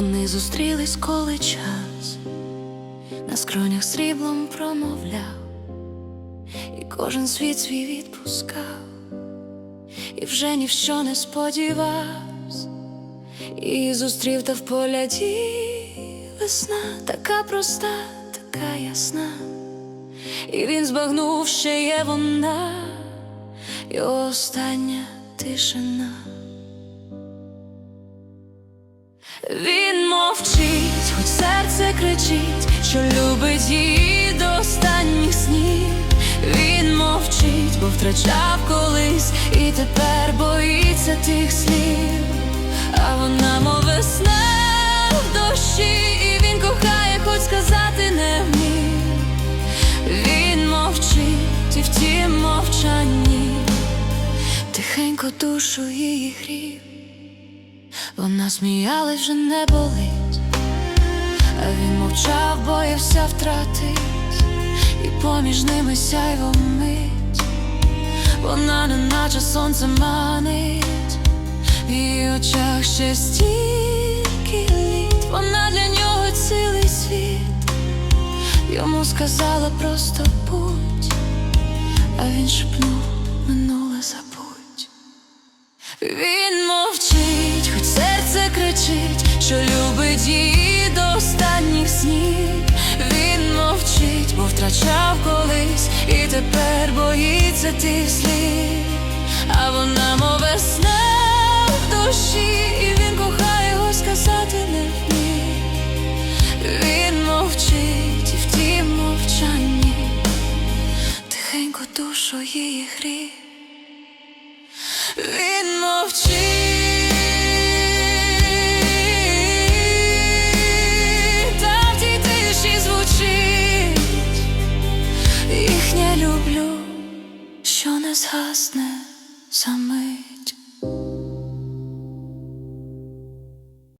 Ми зустрілись, коли час на скронях сріблом промовляв, і кожен світ свій відпускав, і вже ні в що не сподівався, і зустрів та в поляді весна, така проста, така ясна, і він збагнув, ще є вона, його остання тишина. Серце кричить, що любить її до останніх снів. Він мовчить, бо втрачав колись і тепер боїться тих слів. А вона, мов весна в дощі, і він кохає, хоч сказати не вмів. Він мовчить, і в тім мовчанні тихенько душу її грів. Вона сміялась вже не болить, а він мовчав, боявся втратить, і поміж ними сяйво мить, вона не наче сонце манить, в очах ще стільки літ, вона для нього цілий світ, йому сказала просто будь, а він шепнув минуле забудь. Він мовчить, хоч серце кричить, що любить її останніх снів. Він мовчить, бо втрачав колись і тепер боїться тих слів. А вона, мов весна в душі, і він кохає його сказати не вмів. Він мовчить, і в тім мовчанні тихенько душу її грів. згасне самий.